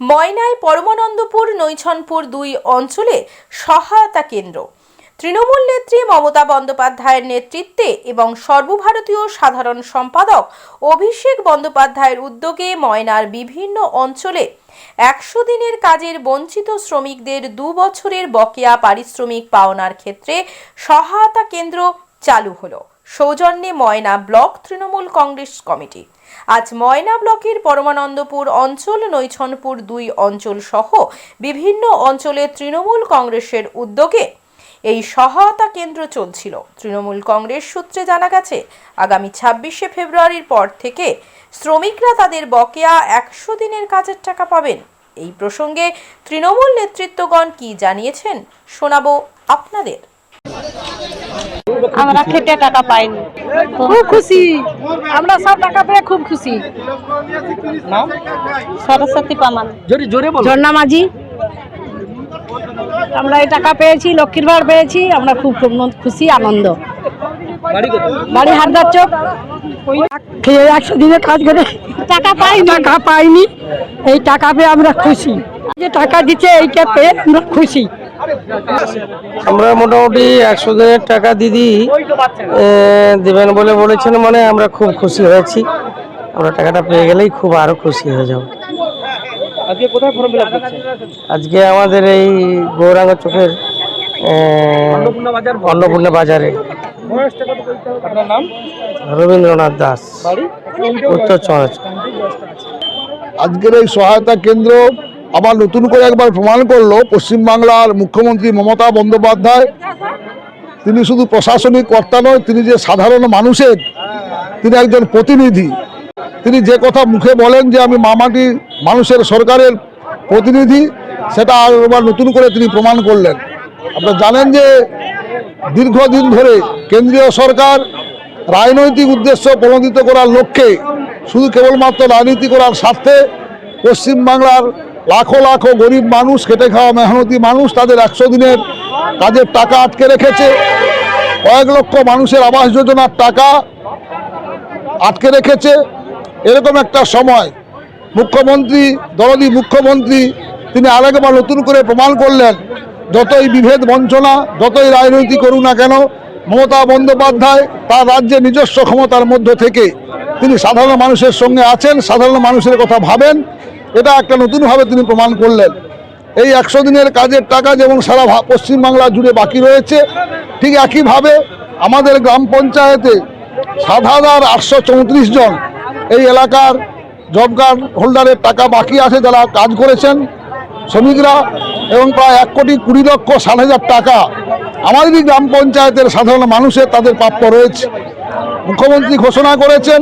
ময়নায় পরমানন্দপুর, নৈছনপুর দুই অঞ্চলে সহায়তা কেন্দ্র। তৃণমূল নেত্রী মমতা বন্দ্যোপাধ্যায়ের নেতৃত্বে এবং সর্বভারতীয় সাধারণ সম্পাদক অভিষেক বন্দ্যোপাধ্যায়ের উদ্যোগে ময়নার বিভিন্ন অঞ্চলে একশো দিনের কাজের বঞ্চিত শ্রমিকদের দু বছরের বকেয়া পারিশ্রমিক পাওনার ক্ষেত্রে সহায়তা কেন্দ্র চালু হলো। সৌজন্যে ময়না ব্লক তৃণমূল কংগ্রেস কমিটি। আজ ময়না ব্লকের পরমানন্দপুর অঞ্চল, নৈছনপুর দুই অঞ্চল সহ বিভিন্ন অঞ্চলে তৃণমূল কংগ্রেসের উদ্যোগে এই সহায়তা কেন্দ্র চলছিল। তৃণমূল কংগ্রেস সূত্রে জানা গেছে, আগামী ছাব্বিশে ফেব্রুয়ারির পর থেকে শ্রমিকরা তাদের বকেয়া একশো দিনের কাজের টাকা পাবেন। এই প্রসঙ্গে তৃণমূল নেতৃত্বগণ কি জানিয়েছেন শোনাবো আপনাদের। আমরা খেটে টাকা পাইনি। খুব খুশি। আমরা সব টাকা পেয়ে খুব খুশি। সরস্বতী পামান। জোরে জোরে ঝর্ণা মাঝি আমরা এই টাকা পেয়েছি লক্ষ্মীর ভাড় পেয়েছি আমরা খুব খুব খুশি আনন্দ। বাড়ি হারদার চোখ একশো দিনে কাজ করে। টাকা পাই টাকা পাইনি। এই টাকা পেয়ে আমরা খুশি। যে টাকা দিচ্ছে এইটা পেয়ে আমরা খুশি। আমরা মোটামুটি একশো দিনের টাকা দিদি দিবেন বলে বলেছেন মানে আমরা খুব খুশি হয়েছি। আমরা টাকাটা পেয়ে গেলেই খুব আরও খুশি হয়ে যাব। আজকে কোথায় ফর্ম ফিল আজকে আমাদের এই গৌরাঙ্গ চোখের অন্নপূর্ণা বাজারে রবীন্দ্রনাথ দাস। উত্তর চরাচর আজকের এই সহায়তা কেন্দ্র আবার নতুন করে একবার প্রমাণ করল পশ্চিমবাংলার মুখ্যমন্ত্রী মমতা বন্দ্যোপাধ্যায়। তিনি শুধু প্রশাসনিক কর্তা নয়, তিনি যে সাধারণ মানুষের, তিনি একজন প্রতিনিধি। তিনি যে কথা মুখে বলেন যে আমি মামাটি মানুষের সরকারের প্রতিনিধি, সেটা আবার নতুন করে তিনি প্রমাণ করলেন। আপনারা জানেন যে দীর্ঘদিন ধরে কেন্দ্রীয় সরকার রাজনৈতিক উদ্দেশ্য প্রণোদিত করার লক্ষ্যে শুধু কেবলমাত্র রাজনীতি করার স্বার্থে পশ্চিমবাংলার লাখো লাখো গরিব মানুষ, খেটে খাওয়া মেহনতি মানুষ তাদের একশো দিনের কাজের টাকা আটকে রেখেছে। কয়েক লক্ষ মানুষের আবাস যোজনার টাকা আটকে রেখেছে। এরকম একটা সময় মুখ্যমন্ত্রী দলদি মুখ্যমন্ত্রী, তিনি আরেকবার নতুন করে প্রমাণ করলেন, যতই বিভেদ বঞ্চনা, যতই রাজনীতি করুক না কেন, মমতা বন্দ্যোপাধ্যায় তার রাজ্যের নিজস্ব ক্ষমতার মধ্য থেকে তিনি সাধারণ মানুষের সঙ্গে আছেন, সাধারণ মানুষের কথা ভাবেন এটা একটা নতুনভাবে তিনি প্রমাণ করলেন। এই একশো দিনের কাজের টাকা যেমন সারা পশ্চিমবাংলা জুড়ে বাকি রয়েছে, ঠিক একইভাবে আমাদের গ্রাম পঞ্চায়েতে সাত হাজার আটশো চৌত্রিশ জন এই এলাকার জব কার্ড হোল্ডারের টাকা বাকি আছে যারা কাজ করেছেন, শ্রমিকরা, এবং প্রায় এক কোটি কুড়ি লক্ষ ষাট হাজার টাকা আমাদেরই গ্রাম পঞ্চায়েতের সাধারণ মানুষের তাদের প্রাপ্য রয়েছে। মুখ্যমন্ত্রী ঘোষণা করেছেন,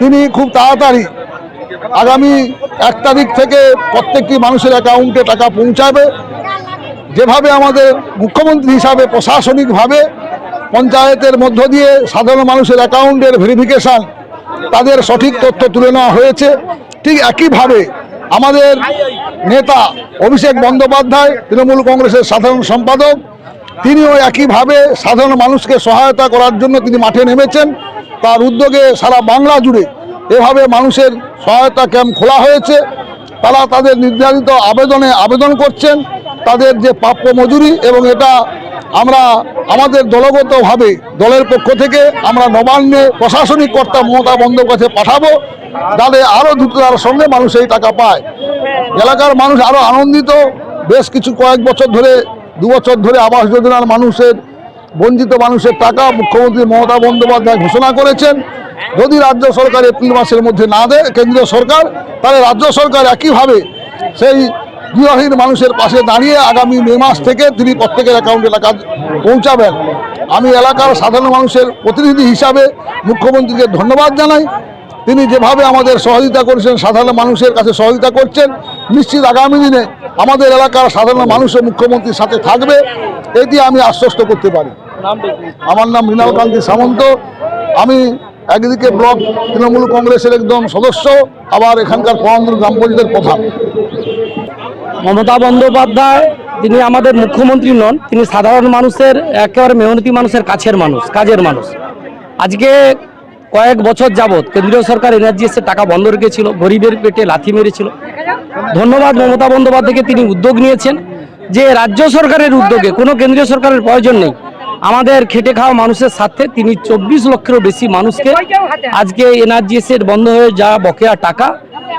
তিনি খুব তাড়াতাড়ি আগামী এক তারিখ থেকে প্রত্যেকটি মানুষের অ্যাকাউন্টে টাকা পৌঁছাবে। যেভাবে আমাদের মুখ্যমন্ত্রী হিসাবে প্রশাসনিকভাবে পঞ্চায়েতের মধ্য দিয়ে সাধারণ মানুষের অ্যাকাউন্টের ভেরিফিকেশন তাদের সঠিক তথ্য তুলে নেওয়া হয়েছে। ঠিক একইভাবে আমাদের নেতা অভিষেক বন্দ্যোপাধ্যায়, তৃণমূল কংগ্রেসের সাধারণ সম্পাদক, তিনিও একইভাবে সাধারণ মানুষকে সহায়তা করার জন্য তিনি মাঠে নেমেছেন। তার উদ্যোগে সারা বাংলা জুড়ে এভাবে মানুষের সহায়তা ক্যাম্প খোলা হয়েছে। তারা তাদের নির্ধারিত আবেদনে আবেদন করছেন। তাদের যে প্রাপ্য মজুরি এবং এটা আমরা আমাদের দলগতভাবে দলের পক্ষ থেকে আমরা নবান্নে প্রশাসনিক কর্তা মমতা বন্দ্যোপাধ্যায় পাঠাবো যাতে আরও দ্রুততার সঙ্গে মানুষ এই টাকা পায়। এলাকার মানুষ আরও আনন্দিত। বেশ কিছু কয়েক বছর ধরে, দু বছর ধরে আবাস যোজনার মানুষের, বঞ্চিত মানুষের টাকা মুখ্যমন্ত্রী মমতা বন্দ্যোপাধ্যায় ঘোষণা করেছেন। যদি রাজ্য সরকার এপ্রিল মাসের মধ্যে না দেয় কেন্দ্রীয় সরকার তাহলে রাজ্য সরকার একইভাবে সেই গৃহহীন মানুষের পাশে দাঁড়িয়ে আগামী মে মাস থেকে তিনি প্রত্যেকের অ্যাকাউন্টে টাকা পৌঁছাবেন। আমি এলাকার সাধারণ মানুষের প্রতিনিধি হিসাবে মুখ্যমন্ত্রীকে ধন্যবাদ জানাই। তিনি যেভাবে আমাদের সহযোগিতা করেছেন সাধারণ মানুষের কাছে সহযোগিতা করছেন নিশ্চিত আগামী দিনে আমাদের এলাকার সাধারণ মানুষও মুখ্যমন্ত্রীর সাথে থাকবে এটি আমি আশ্বস্ত করতে পারি। আমার নাম মৃণাল কান্তি সামন্ত। আমি একদিকে ব্লক তৃণমূল কংগ্রেসের একদম সদস্য, আবার এখানকার পরান্দর গ্রাম পঞ্চায়েতের প্রধান। মমতা বন্দ্যোপাধ্যায়, তিনি আমাদের মুখ্যমন্ত্রী নন, তিনি সাধারণ মানুষের, একেবারে মেহনতি মানুষের কাছের মানুষ, কাজের মানুষ। আজকে কয়েক বছর যাবৎ কেন্দ্রীয় সরকার এনার্জি এসে টাকা বন্ধ রেখেছিল, গরিবের পেটে লাথি মেরেছিল। ধন্যবাদ মমতা বন্দ্যোপাধ্যায়কে, তিনি উদ্যোগ নিয়েছেন। যে রাজ্য সরকারের উদ্যোগে, কোনো কেন্দ্রীয় সরকারের প্রয়োজন নেই। আমাদের খেটে খাওয়া মানুষের স্বার্থে তিনি চব্বিশ লক্ষেরও বেশি মানুষকে আজকে এনআরজিএসের বন্ধ হয়ে যা বকেয়া টাকা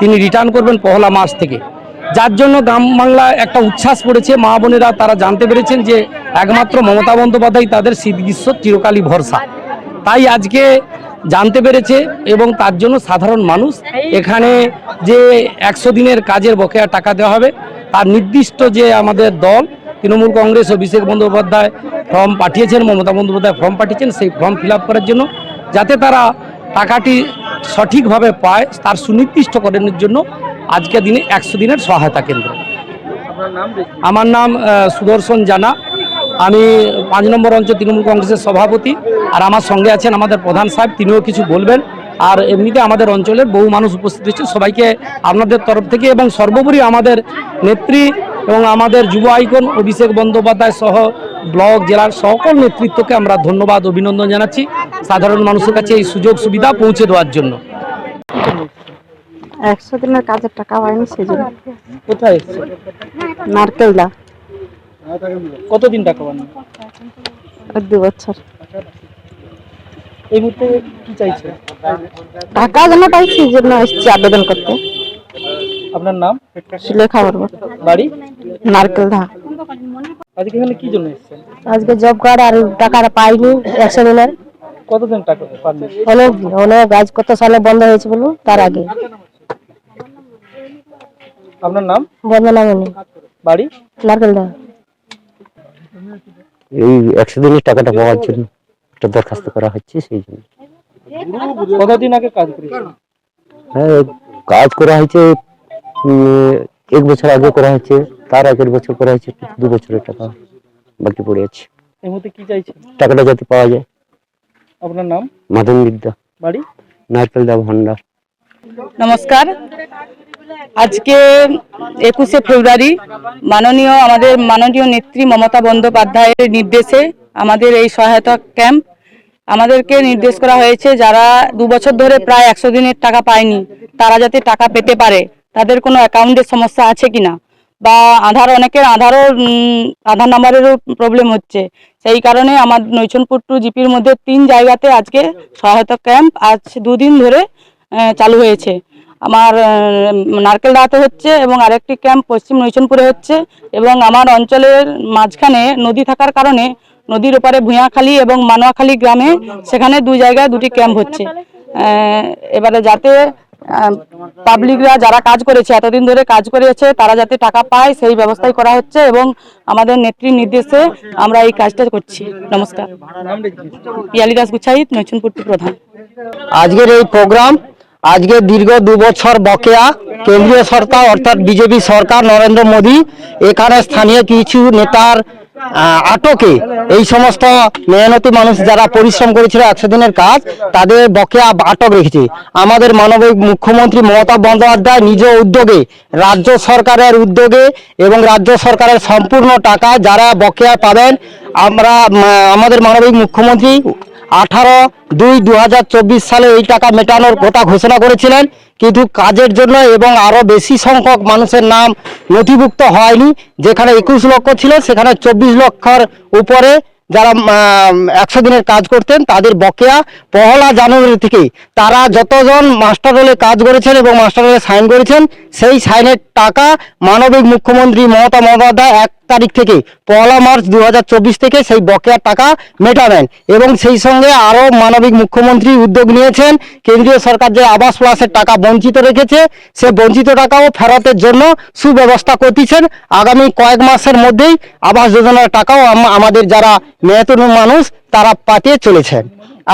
তিনি রিটার্ন করবেন পহলা মাস থেকে। যার জন্য গ্রাম বাংলায় একটা উচ্ছ্বাস পড়েছে। মা বোনেরা তারা জানতে পেরেছেন যে একমাত্র মমতা বন্দ্যোপাধ্যায় তাদের শীত গ্রীষ্ম চিরকালই ভরসা। তাই আজকে জানতে পেরেছে এবং তার জন্য সাধারণ মানুষ এখানে যে একশো দিনের কাজের বকেয়া টাকা দেওয়া হবে, তার নির্দিষ্ট যে আমাদের দল তৃণমূল কংগ্রেস অভিষেক বন্দ্যোপাধ্যায় ফর্ম পাঠিয়েছেন মমতা বন্দ্যোপাধ্যায় ফর্ম পাঠিয়েছেন সেই ফর্ম ফিল করার জন্য যাতে তারা টাকাটি সঠিকভাবে পায় তার সুনির্দিষ্টকরণের জন্য আজকের দিনে একশো দিনের সহায়তা কেন্দ্র। আমার নাম সুদর্শন জানা। আমি পাঁচ নম্বর অঞ্চল তৃণমূল কংগ্রেসের সভাপতি আর আমার সঙ্গে আছেন আমাদের প্রধান সাহেব তিনিও কিছু বলবেন। আর এমনিতে আমাদের অঞ্চলের বহু মানুষ উপস্থিত রয়েছে সবাইকে আপনাদের তরফ থেকে এবং সর্বোপরি আমাদের নেত্রী এবং আমাদের যুব আইকন অভিষেক বন্দ্যোপাধ্যায় সহ ব্লক জেলার সকল নেতৃত্বকে আমরা ধন্যবাদ অভিনন্দন জানাচ্ছি। সাধারণ মানুষের কাছে এই সুযোগ সুবিধা পৌঁছে দেওয়ার জন্য। একশো দিনের কাজের টাকা পাইনি সেই জন্য কোথায়? এসছে নারকেল কতদিন টাকা পান? ওই দু বছর। এই মুহূর্তে কি চাইছে টাকা যেন পাইছি এই জন্য এসছি আবেদন করতে। আপনার নাম? সুলেখা বর্মন বাড়ি? নারকেল দা আজকে এখানে কি জন্য এসছেন? আজকে জব কার্ড আর টাকাটা পাইনি একশো দিনের কতদিন টাকা পাননি অনেক অনেক আজ কত সালে বন্ধ হয়েছে বলুন তার আগে। আপনার নাম? বন্ধনা মনি বাড়ি? নারকেল দা এই একশো দিনের টাকাটা পাওয়ার জন্য একটা দরখাস্ত করা হচ্ছে সেই জন্য। কতদিন আগে কাজ করেছেন? হ্যাঁ কাজ করা হয়েছে এক বছর আগে করা হয়েছে তার আগের বছর করা হয়েছে দু বছরের টাকা বাকি পড়ে আছে। এই মুহূর্তে কি চাইছেন? টাকাটা যাতে পাওয়া যায়। আপনার নাম? মাদন বিদ্যা। বাড়ি? নারকেল দা ভান্ডার। নমস্কার। আজকে একুশে ফেব্রুয়ারি মাননীয় আমাদের মাননীয় নেত্রী মমতা বন্দ্যোপাধ্যায়ের নির্দেশে আমাদের এই সহায়তা ক্যাম্প আমাদেরকে নির্দেশ করা হয়েছে যারা দু বছর ধরে প্রায় একশো দিনের টাকা পায়নি, তারা যাতে টাকা পেতে পারে, তাদের কোনো অ্যাকাউন্টের সমস্যা আছে কিনা? বা আধার, অনেকের আধারও আধার নাম্বারেরও প্রবলেম হচ্ছে। সেই কারণে আমার নৈচনপুর টু জিপির মধ্যে তিন জায়গাতে আজকে সহায়তা ক্যাম্প আজ দুদিন ধরে চালু হয়েছে। আমার নারকেল দাঁতে হচ্ছে এবং আরেকটি ক্যাম্প পশ্চিম নৈচনপুরে হচ্ছে এবং আমার অঞ্চলের মাঝখানে নদী থাকার কারণে নদীর ওপারে ভুঁয়াখালী এবং মানোয়াখালী গ্রামে সেখানে দুই জায়গায় দুটি ক্যাম্প হচ্ছে। এবারে যাতে পাবলিকরা যারা কাজ করেছে, এতদিন ধরে কাজ করেছে, তারা যাতে টাকা পায়, সেই ব্যবস্থাই করা হচ্ছে এবং আমাদের নেত্রীর নির্দেশে আমরা এই কাজটা করছি। নমস্কার। নাম পিয়ালি দাস নৈচনপুরটি প্রধান। আজকের এই প্রোগ্রাম আজকে দীর্ঘ দু বছর বকেয়া কেন্দ্রীয় সরকার, অর্থাৎ বিজেপি সরকার নরেন্দ্র মোদী, এখানে স্থানীয় কিছু নেতার আটকে এই সমস্ত মেহনতি মানুষ যারা পরিশ্রম করেছিল একশো দিনের কাজ, তাদের বকেয়া আটক রেখেছে। আমাদের মানবিক মুখ্যমন্ত্রী মমতা বন্দ্যোপাধ্যায় নিজ উদ্যোগে, রাজ্য সরকারের উদ্যোগে এবং রাজ্য সরকারের সম্পূর্ণ টাকা যারা বকেয়া পাবেন, আমরা আমাদের মানবিক মুখ্যমন্ত্রী আঠারো দুই দু সালে এই টাকা মেটানোর কথা ঘোষণা করেছিলেন। কিন্তু কাজের জন্য এবং আরও বেশি সংখ্যক মানুষের নাম নথিভুক্ত হয়নি। যেখানে একুশ লক্ষ ছিল, সেখানে চব্বিশ লক্ষর উপরে যারা একশো দিনের কাজ করতেন, তাদের বকেয়া পহলা জানুয়ারি থেকে তারা যতজন মাস্টার রোলে কাজ করেছেন এবং মাস্টার রোলে সাইন করেছেন, সেই সাইনের টাকা মানবিক মুখ্যমন্ত্রী মমতা বন্দ্যোপাধ্যায় এক তারিখ থেকে পয়লা মার্চ দু হাজার চব্বিশ থেকে সেই বকেয়া টাকা মেটাবেন এবং সেই সঙ্গে আরও মানবিক মুখ্যমন্ত্রী উদ্যোগ নিয়েছেন। কেন্দ্রীয় সরকার যে আবাস প্লাসের টাকা বঞ্চিত রেখেছে, সে বঞ্চিত টাকাও ফেরতের জন্য সুব্যবস্থা করতেছেন। আগামী কয়েক মাসের মধ্যেই আবাস যোজনার টাকাও আমাদের যারা মেহতুন মানুষ, তারা পাতে চলেছেন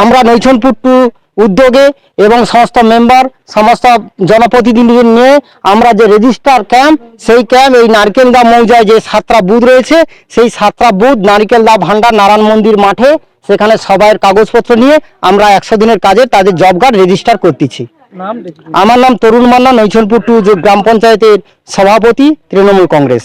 আমরা নৈছনপুর টু উদ্যোগে এবং সমস্ত মেম্বার সমস্ত জনপ্রতিনিধিদের নিয়ে আমরা যে রেজিস্টার ক্যাম্প সেই ক্যাম্প এই নারকেলদা মৌজায় যে সাতটা বুথ রয়েছে সেই সাতটা বুথ নারকেলদা ভান্ডার নারায়ণ মন্দির মাঠে সেখানে সবাইয়ের কাগজপত্র নিয়ে আমরা একশো দিনের কাজে তাদের জব কার্ড রেজিস্টার করতেছি। আমার নাম তরুণ মান্না নৈছনপুর টু গ্রাম পঞ্চায়েতের সভাপতি তৃণমূল কংগ্রেস।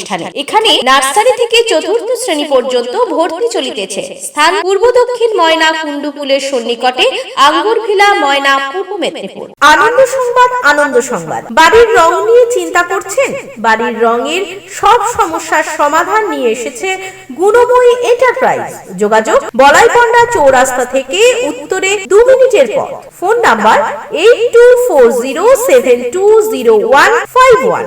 প্রতিষ্ঠানে এখানে নার্সারি থেকে চতুর্থ শ্রেণি পর্যন্ত ভর্তি চলিতেছে। স্থান পূর্ব দক্ষিণ ময়না কুণ্ডুপুলের সন্নিকটে আঙ্গুরভিলা ময়না পূর্ব মেদিনীপুর। আনন্দ সংবাদ আনন্দ সংবাদ। বাড়ির রং নিয়ে চিন্তা করছেন? বাড়ির রঙের সব সমস্যার সমাধান নিয়ে এসেছে গুণময়ী এন্টারপ্রাইজ যোগাযোগ বলাইপন্ডা চৌরাস্তা থেকে উত্তরে দু মিনিটের পথ। Phone number eight two four zero seven two zero one five one